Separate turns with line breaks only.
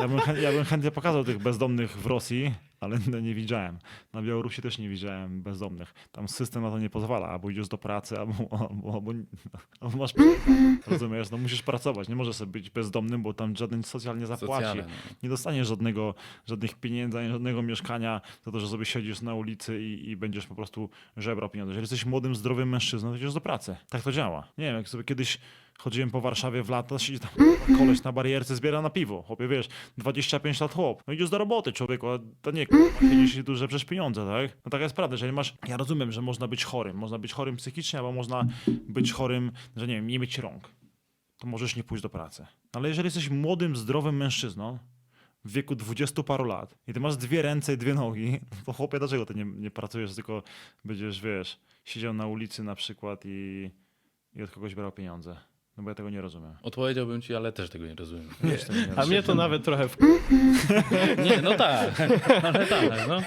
Ja bym, chę- ja bym chętnie pokazał tych bezdomnych w Rosji, ale no nie widziałem. Na Białorusi też nie widziałem bezdomnych. Tam system na to nie pozwala. Albo idziesz do pracy, albo, albo, albo, albo masz... Rozumiesz? No musisz pracować. Nie możesz sobie być bezdomnym, bo tam żaden socjal nie zapłaci.
Socjale, no.
Nie dostaniesz żadnego, żadnych pieniędzy, ani żadnego mieszkania za to, że sobie siedzisz na ulicy i, i będziesz po prostu żebrał pieniądze. Jeżeli jesteś młodym, zdrowym mężczyzną, to idziesz do pracy. Tak to działa. Nie wiem, jak sobie kiedyś chodziłem po Warszawie w lata, siedzi tam koleś na barierce, zbiera na piwo. Chłopie, wiesz, 25 lat chłop. No idziesz do roboty, człowieku, a to nie, kurwa, siedzisz i tu żebrzesz pieniądze, tak? No taka jest prawda, jeżeli masz, ja rozumiem, że można być chorym, można być chorym psychicznie, albo można być chorym, że nie wiem, nie mieć rąk to możesz nie pójść do pracy. Ale jeżeli jesteś młodym, zdrowym mężczyzną w wieku dwudziestu paru lat i ty masz dwie ręce i dwie nogi, to chłopie, dlaczego ty nie, nie pracujesz, tylko będziesz, wiesz, siedział na ulicy na przykład i, i od kogoś brał pieniądze? No bo ja tego nie rozumiem.
Odpowiedziałbym ci, ale też tego nie rozumiem.
Też tego nie
A
rozumiem.
mnie to nawet trochę w...
Nie, no tak, ale tak, no.